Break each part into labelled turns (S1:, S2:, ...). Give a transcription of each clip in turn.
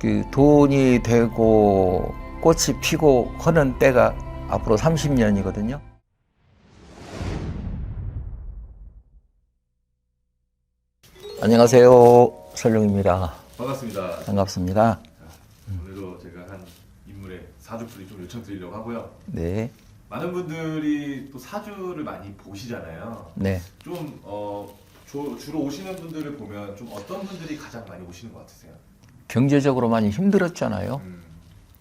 S1: 그 돈이 되고 꽃이 피고 하는 때가 앞으로 30년이거든요. 안녕하세요. 설룡입니다.
S2: 반갑습니다.
S1: 반갑습니다.
S2: 오늘도 제가 한 인물의 사주풀이 좀 요청드리려고 하고요.
S1: 네.
S2: 많은 분들이 또 사주를 많이 보시잖아요.
S1: 네.
S2: 좀 어, 주, 주로 오시는 분들을 보면 좀 어떤 분들이 가장 많이 오시는 것 같으세요?
S1: 경제적으로 많이 힘들었잖아요.
S2: 음,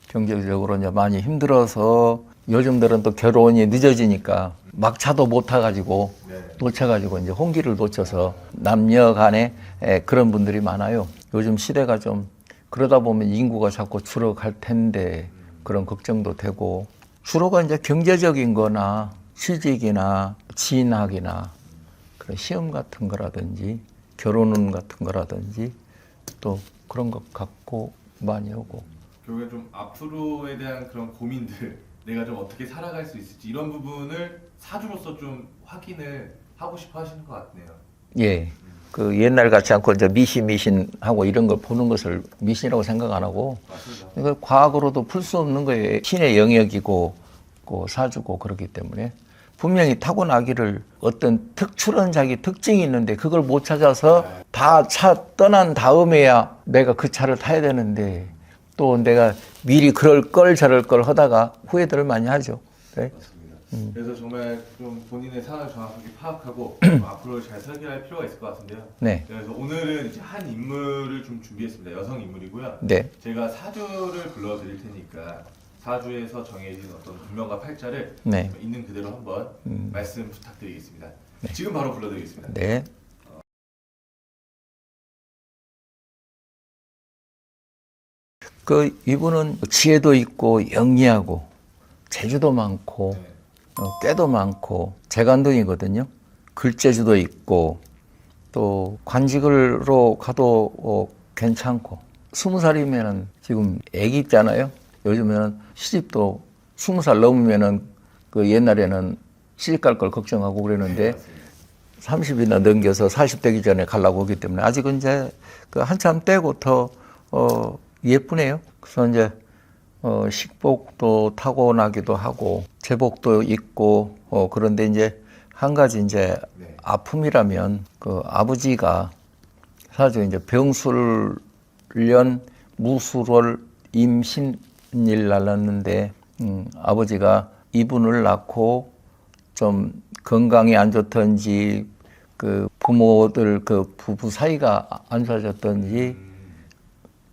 S1: 경제적으로 이제 많이 힘들어서 요즘들은 또 결혼이 늦어지니까 막차도 못 타가지고
S2: 네.
S1: 놓쳐가지고 이제 홍기를 놓쳐서 남녀 간에 에, 그런 분들이 많아요. 요즘 시대가 좀 그러다 보면 인구가 자꾸 줄어갈 텐데 그런 걱정도 되고 주로가 이제 경제적인 거나 취직이나 진학이나 그런 시험 같은 거라든지 결혼 같은 거라든지 또 그런 것 갖고 많이 오고
S2: 결국엔 좀 앞으로에 대한 그런 고민들, 내가 좀 어떻게 살아갈 수 있을지 이런 부분을 사주로서 좀 확인을 하고 싶어 하시는 것 같네요.
S1: 예. 그 옛날 같지 않고 이제 미신 미신 하고 이런 걸 보는 것을 미신이라고 생각 안 하고
S2: 맞습니다.
S1: 과학으로도 풀 수 없는 거예요. 신의 영역이고 그 사주고 그렇기 때문에 분명히 타고나기를 어떤 특출한 자기 특징이 있는데 그걸 못 찾아서 다 차 떠난 다음에야 내가 그 차를 타야 되는데 또 내가 미리 그럴 걸 저럴 걸 하다가 후회들을 많이 하죠. 네. 음.
S2: 그래서 정말 좀 본인의 상황을 정확하게 파악하고 좀 앞으로 잘 설계할 필요가 있을 것 같은데요.
S1: 네.
S2: 그래서 오늘은 이제 한 인물을 좀 준비했습니다. 여성 인물이고요.
S1: 네.
S2: 제가 사주를 불러드릴 테니까 사주에서 정해진 어떤 운명과 팔자를
S1: 네.
S2: 있는 그대로 한번
S1: 음.
S2: 말씀 부탁드리겠습니다. 지금 바로 불러드리겠습니다.
S1: 네. 그 이분은 지혜도 있고 영리하고 재주도 많고
S2: 네.
S1: 어, 깨도 많고 재간둥이거든요. 글재주도 있고 또 관직으로 가도 어, 괜찮고 스무 살이면은 지금 애기 있잖아요. 요즘에는 시집도 스무 살 넘으면은 그 옛날에는 시집 갈 걸 걱정하고 그랬는데
S2: 맞습니다.
S1: 30이나 넘겨서 40 되기 전에 가려고 하기 때문에 아직은 이제 그 한참 떼고 더 어, 예쁘네요. 그래서 이제 어, 식복도 타고나기도 하고 제복도 있고 어, 그런데 이제 한 가지 이제
S2: 네.
S1: 아픔이라면 그 아버지가 사주 이제 병술년 무술월 임신 일 날랐는데 음, 아버지가 이분을 낳고 좀 건강이 안 좋던지 그 부모들 그 부부 사이가 안 좋아졌던지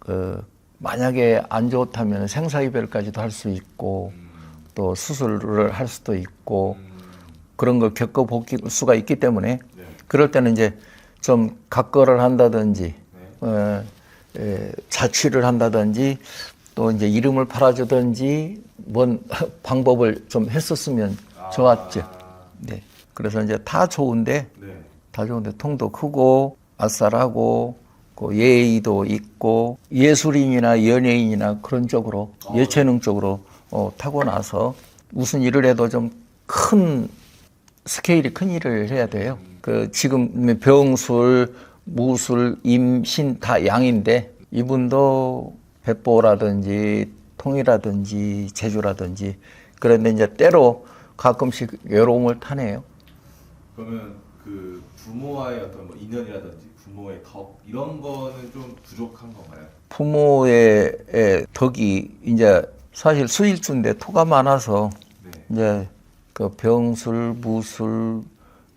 S1: 그 만약에 안 좋다면 생사이별까지도 할 수 있고 또 수술을 할 수도 있고 그런 걸 겪어볼 수가 있기 때문에
S2: 네.
S1: 그럴 때는 이제 좀 각거를 한다든지
S2: 네.
S1: 어, 에, 자취를 한다든지 또 이제 이름을 팔아주든지 뭔 방법을 좀 했었으면 좋았죠.
S2: 아,
S1: 네. 그래서 이제 다 좋은데
S2: 네.
S1: 다 좋은데 통도 크고 아싸라고 그 예의도 있고 예술인이나 연예인이나 그런 쪽으로 예체능 쪽으로 어, 타고 나서 무슨 일을 해도 좀 큰 스케일이 큰 일을 해야 돼요. 그 지금 병술, 무술, 임신 다 양인데 이분도 백보라든지 통이라든지 제주라든지 그런데 이제 때로 가끔씩 외로움을 타네요.
S2: 그러면 그 부모와의 어떤 뭐 인연이라든지 부모의 덕 이런 거는 좀 부족한 건가요?
S1: 부모의 의 덕이 이제 사실 수일주인데 토가 많아서
S2: 네.
S1: 이제 그 병술, 무술,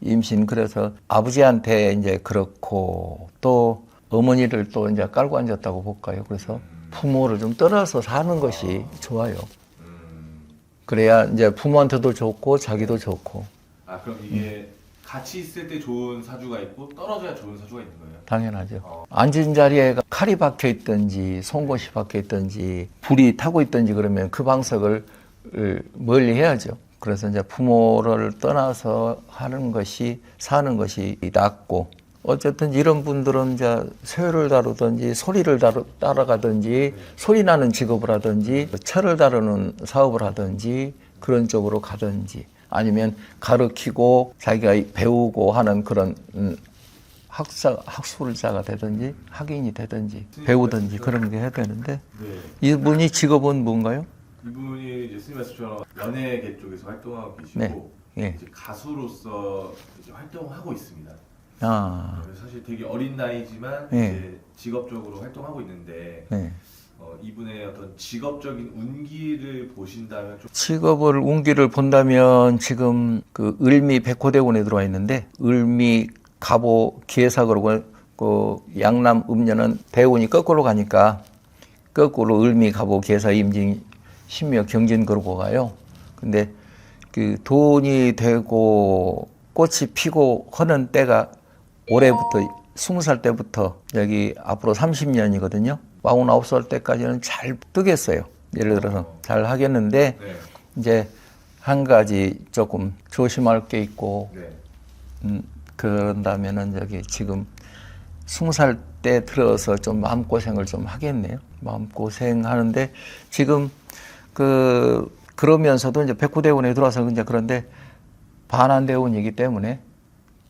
S1: 임신 그래서 아버지한테 이제 그렇고 또 어머니를 또 이제 깔고 앉았다고 볼까요? 그래서 부모를 좀 떨어서 사는 것이 좋아요.
S2: 음.
S1: 그래야 이제 부모한테도 좋고 자기도 좋고
S2: 아 그럼 이게 같이 있을 때 좋은 사주가 있고 떨어져야 좋은 사주가 있는 거예요?
S1: 당연하죠.
S2: 어.
S1: 앉은 자리에 칼이 박혀 있든지 송곳이 박혀 있든지 불이 타고 있든지 그러면 그 방석을 멀리 해야죠. 그래서 이제 부모를 떠나서 하는 것이 사는 것이 낫고 어쨌든 이런 분들은 이제 새를 다루든지 소리를 다루, 따라가든지 소리 나는 직업을 하든지 철을 다루는 사업을 하든지 그런 쪽으로 가든지 아니면 가르치고 자기가 배우고 하는 그런 음, 학사 학술자가 되든지 학인이 되든지 배우든지 그런 게 해야 되는데
S2: 네.
S1: 이분이 직업은 뭔가요?
S2: 이분이 이제 스님 말씀처럼 연예계 쪽에서 활동하고 계시고
S1: 네. 예.
S2: 이제 가수로서 이제 활동을 하고 있습니다.
S1: 아,
S2: 사실 되게 어린 나이지만
S1: 네.
S2: 이제 직업적으로 활동하고 있는데
S1: 네.
S2: 어, 이분의 어떤 직업적인 운기를 보신다면 좀
S1: 직업을 운기를 본다면 지금 그 을미 백호대원에 들어와 있는데 을미 갑오 기해사 그러고 그 양남 음녀는 대운이 거꾸로 가니까 거꾸로 을미 갑오 기해사 임진 신묘 경진 그러고 가요. 근데 그 돈이 되고 꽃이 피고 하는 때가 올해부터 스무 살 때부터 여기 앞으로 30년이거든요. 49살 때까지는 잘 뜨겠어요. 예를 들어서 잘 하겠는데
S2: 네.
S1: 이제 한 가지 조금 조심할 게 있고
S2: 네.
S1: 음, 그런다면은 여기 지금 스무 살때 들어서 좀 마음 고생을 좀 하겠네요. 마음 고생 하는데 지금 그 그러면서도 이제 백구대원에 들어와서 이제 그런데 반환대원이기 때문에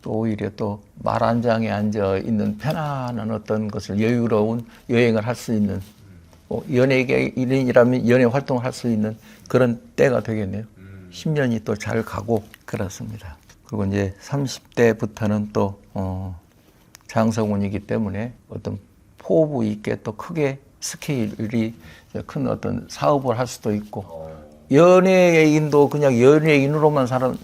S1: 또 오히려 또 말 한 장에 앉아 있는 편안한 어떤 것을 여유로운 여행을 할 수 있는 뭐 연예계인이라면 연예 활동을 할 수 있는 그런 때가 되겠네요.
S2: 음.
S1: 10년이 또 잘 가고 그렇습니다. 그리고 이제 30대부터는 또 어, 장성운이기 때문에 어떤 포부 있게 또 크게 스케일이 큰 어떤 사업을 할 수도 있고
S2: 어,
S1: 연예인도 그냥 연예인으로만 사는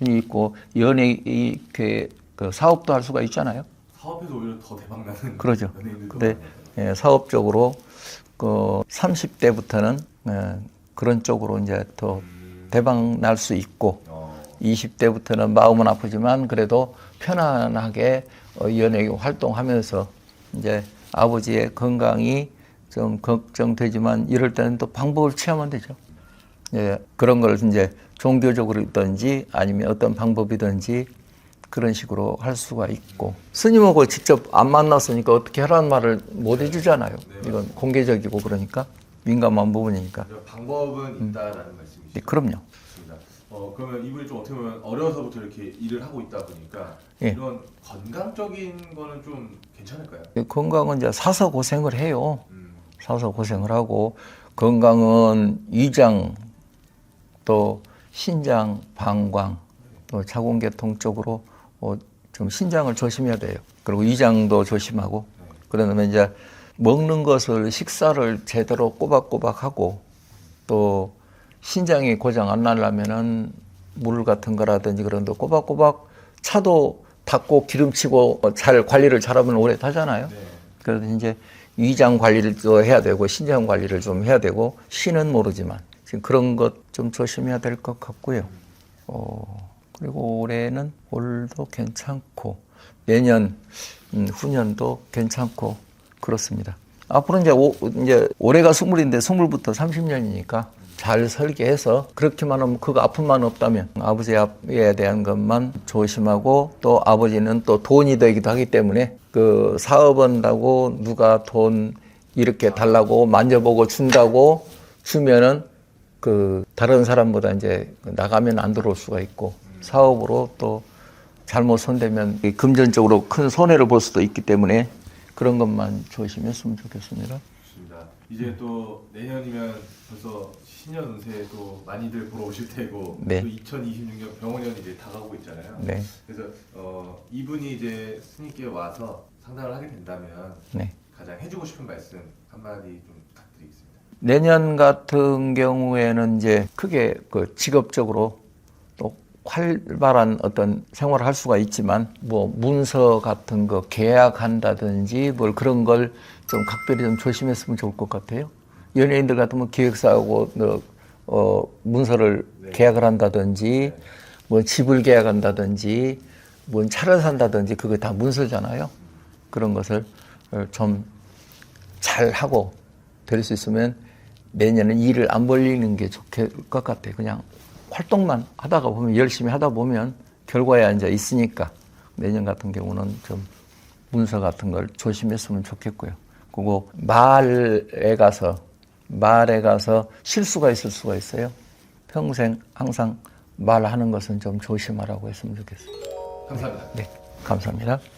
S1: 있고 연예인 그, 그 사업도 할 수가 있잖아요.
S2: 사업에서 오히려 더 대박 나는
S1: 그러죠. 근데
S2: 많아요.
S1: 예, 사업적으로 그 30대부터는 예, 그런 쪽으로 이제 더 대박 날 수 있고
S2: 어,
S1: 20대부터는 마음은 아프지만 그래도 편안하게 어, 연예계 활동하면서 이제 아버지의 건강이 좀 걱정되지만 이럴 때는 또 방법을 취하면 되죠. 예, 그런 걸 이제 종교적으로든지 아니면 어떤 방법이든지 그런 식으로 할 수가 있고 스님하고 직접 안 만났으니까 어떻게 하라는 말을 못 해주잖아요. 이건 공개적이고 그러니까 민감한 부분이니까.
S2: 방법은 있다라는 말씀이시죠.
S1: 네, 그럼요.
S2: 어, 그러면 이분이 좀 어떻게 보면 어려서부터 이렇게 일을 하고 있다 보니까
S1: 예.
S2: 이런 건강적인 거는 좀 괜찮을까요?
S1: 건강은 이제 사서 고생을 해요.
S2: 음,
S1: 사서 고생을 하고 건강은 위장 또 신장, 방광 또 자궁계통 쪽으로 어, 좀 신장을 조심해야 돼요. 그리고 위장도 조심하고 그러면 이제 먹는 것을 식사를 제대로 꼬박꼬박 하고 또 신장이 고장 안 나려면은 물 같은 거라든지 그런 거 꼬박꼬박 차도 닦고 기름치고 잘 관리를 잘하면 오래 타잖아요.
S2: 네.
S1: 그래서 이제 위장 관리를 또 해야 되고 신장 관리를 좀 해야 되고 신은 모르지만 지금 그런 것 좀 조심해야 될 것 같고요. 어, 그리고 올해는 올도 괜찮고 내년 음, 후년도 괜찮고 그렇습니다. 앞으로 이제 오, 이제 올해가 스물인데 스물부터 30년이니까 잘 설계해서 그렇게만 하면 그거 아픔만 없다면 아버지에 대한 것만 조심하고 또 아버지는 또 돈이 되기도 하기 때문에 그 사업한다고 누가 돈 이렇게 달라고 만져보고 준다고 주면은 그 다른 사람보다 이제 나가면 안 들어올 수가 있고 사업으로 또 잘못 손대면 이 금전적으로 큰 손해를 볼 수도 있기 때문에 그런 것만 조심했으면 좋겠습니다.
S2: 좋습니다. 이제 또 내년이면 벌써 신년 운세도 많이들 보러 오실 테고
S1: 네.
S2: 또 2026년 병원년이 이제 다가오고 있잖아요.
S1: 네,
S2: 그래서 어, 이분이 이제 스님께 와서 상담을 하게 된다면
S1: 네.
S2: 가장 해주고 싶은 말씀 한마디 좀 부탁드리겠습니다.
S1: 내년 같은 경우에는 이제 크게 그 직업적으로 또 활발한 어떤 생활을 할 수가 있지만 뭐 문서 같은 거 계약한다든지 뭘 그런 걸 좀 각별히 좀 조심했으면 좋을 것 같아요. 연예인들 같으면 기획사하고 어, 어, 문서를 계약을 한다든지 뭐 집을 계약한다든지 뭐 차를 산다든지 그게 다 문서잖아요. 그런 것을 좀 잘 하고 될 수 있으면 내년은 일을 안 벌리는 게 좋을 것 같아요. 그냥 활동만 하다가 보면 열심히 하다 보면 결과에 이제 있으니까 내년 같은 경우는 좀 문서 같은 걸 조심했으면 좋겠고요. 그리고 말에 가서 말에 가서 실수가 있을 수가 있어요. 평생 항상 말하는 것은 좀 조심하라고 했으면 좋겠어요.
S2: 감사합니다.
S1: 네, 감사합니다.